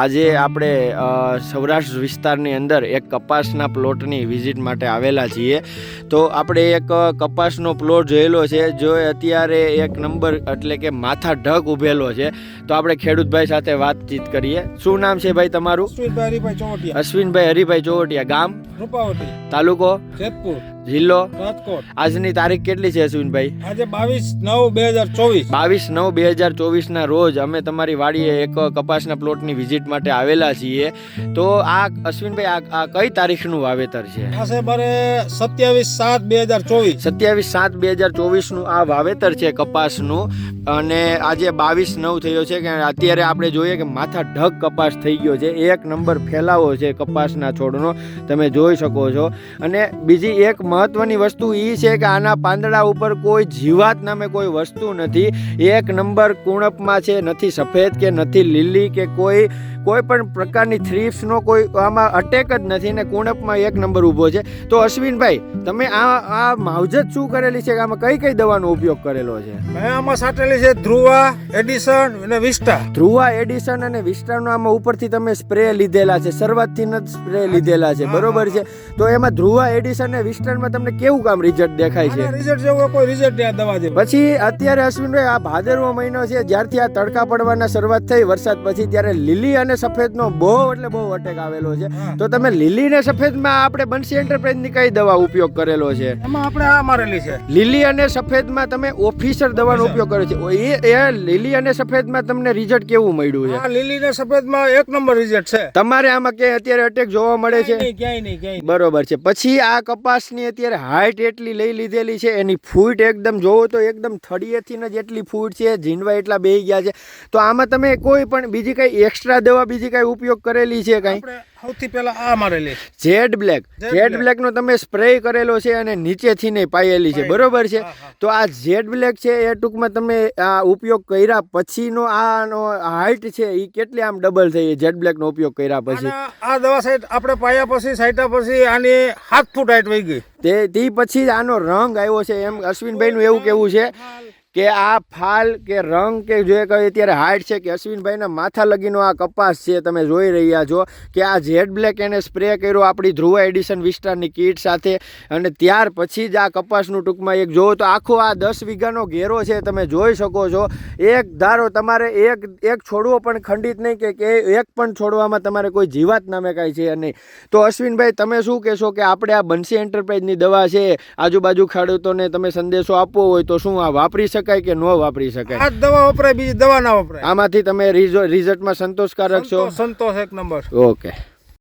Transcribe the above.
આજે આપણે સૌરાષ્ટ્ર વિસ્તારની અંદર એક કપાસના પ્લોટની વિઝિટ માટે આવેલા છીએ. તો આપણે એક કપાસનો પ્લોટ જોયેલો છે જો અત્યારે એક નંબર એટલે કે માથા ઢગ ઉભેલો છે. તો આપણે ખેડૂતભાઈ સાથે વાતચીત કરીએ. શું નામ છે ભાઈ તમારું? અશ્વિનભાઈ હરિભાઈ ચોવટિયા. અશ્વિનભાઈ હરિભાઈ ચોવટિયા ગામ? રૂપાવટી. તાલુકો? જેતપુર. જિલ્લો? રાજકોટ. આજની તારીખ કેટલી છે અશ્વિનભાઈ? આજે બાવીસ નવ બે હજાર ચોવીસ. બાવીસ નવ બે હજાર ચોવીસના રોજ અમે તમારી વાડીએ એક કપાસના પ્લોટની વિઝિટ માટે આવેલા છીએ. તો આ અશ્વિનભાઈ આ કઈ તારીખનું વાવેતર છે? સત્યાવીસ સાત બે હજાર ચોવીસ. સત્યાવીસ સાત બે હજાર ચોવીસનું આ વાવેતર છે કપાસનું. અને આજે બાવીસ નવ થયો છે કે અત્યારે આપણે જોઈએ કે માથા ઢગ કપાસ થઈ ગયો છે. એક નંબર ફેલાવો છે કપાસના છોડનો. તમે જોઈ શકો છો. અને બીજી એક મહત્વની વસ્તુ એ છે કે આના પાંદડા ઉપર કોઈ જીવાત નામે કોઈ વસ્તુ નથી. એક નંબર કુણપમાં છે, નથી સફેદ કે નથી લીલી કે કોઈ કોઈ પણ પ્રકારની થ્રીપ્સનો કોઈ આમાં અટેક જ નથી ને કુણપમાં એક નંબર ઊભો છે. તો અશ્વિનભાઈ તમે આ આ માવજત શું કરેલી છે? કે આમાં કઈ કઈ દવાનો ઉપયોગ કરેલો છે? મેં આમાં સાટેલી છે ધ્રુવા એડિશન અને વિસ્ટા. ધ્રુવા એડિશન અને વિસ્ટાનો આમાં ઉપરથી તમે સ્પ્રે લીધેલા છે. શરૂઆતથી જ સ્પ્રે લીધેલા છે. બરોબર છે? તો એમાં ધ્રુવા એડિશન અને વિસ્ટાનમાં તમને કેવું કામ રિઝલ્ટ દેખાય છે? રિઝલ્ટ જેવું કોઈ રિઝલ્ટ નહીં દવા છે પછી અત્યારે અશ્વિનભાઈ આ ભાદરવો મહિનો છે. જ્યારથી આ તડકા પડવાના શરૂઆત થઈ વરસાદ પછી ત્યારે લીલી અને સફેદનો બહુ એટલે બહુ અટેક આવેલો છે. તો તમે લીલી ને સફેદમાં આપણે બંસી એન્ટરપ્રાઇઝની કઈ દવા ઉપયોગ કરેલો છે? એમાં આપણે આ મારેલી છે. લીલી અને સફેદમાં તમે ઓફિસર દવાનો ઉપયોગ કર્યો છે. એ એ લીલી અને સફેદમાં તમને રિઝલ્ટ કેવું મળ્યું છે? લીલી ને સફેદમાં એક નંબર રિઝલ્ટ છે. તમારે આમાં કે અત્યારે અટેક જોવા મળે છે? ક્યાંય નહીં, ક્યાંય. બરોબર છે. પછી આ કપાસની અત્યારે હાઈટ એટલી લઈ લીધેલી છે. એની ફૂટ એકદમ જોવો તો એકદમ થળીએથી જ એટલી ફૂટ છે ઝીંડવા એટલા બેહી ગયા છે. તો આમાં તમે કોઈ પણ બીજી કઈ એક્સ્ટ્રા દવા બીજી કઈ ઉપયોગ કરેલી છે કઈ? સૌથી પહેલા આ મારેલી જેડ બ્લેક. Zed Black. નો તમે સ્પ્રે કરેલો છે અને નીચેથી નહીં પાયેલી છે. બરોબર છે. તો આ જેડ બ્લેક છે એ ટૂંકમાં તમે આ ઉપયોગ કર્યા પછીનો આનો હાઈટ છે એ કેટલી આમ ડબલ થઈ જેડ બ્લેક નો ઉપયોગ કર્યા પછી? આ દવા સાઈડ આપણે પાયા પછી સાઈટા પછી આની હાથ ફૂટ હાઈટ વહી ગઈ. તે તે પછી આનો રંગ આવ્યો છે. એમ અશ્વિનભાઈનું એવું કેવું છે કે આ ફાલ કે રંગ કે જે કહે અત્યારે હાઈટ છે કે અશ્વિનભાઈના માથા લગીનો આ કપાસ છે, તમે જોઈ રહ્યા છો કે આ જેડ બ્લેક એને સ્પ્રે કર્યો આપણી ધ્રુવા એડિશન વિસ્ટારની કીટ સાથે અને ત્યાર પછી જ આ કપાસનું ટૂંકમાં એક જોવો તો આખો આ દસ વીઘાનો ઘેરો છે, તમે જોઈ શકો છો. એક ધારો તમારે એક એક છોડવો પણ ખંડિત નહીં કે એક પણ છોડવામાં તમારે કોઈ જીવાત નામે કાંઈ છે નહીં. તો અશ્વિનભાઈ, તમે શું કહેશો કે આપણે આ બંસી એન્ટરપ્રાઇઝની દવા છે, આજુબાજુ ખેડૂતોને તમે સંદેશો આપવો હોય તો શું આ વાપરી શકાય કે ન વાપરી શકાય? આ દવા વપરાય બીજી દવા ના વપરાય. આમાંથી તમે રિઝલ્ટમાં સંતોષકારક છો? સંતોષ સંતોષ એક નંબર. ઓકે.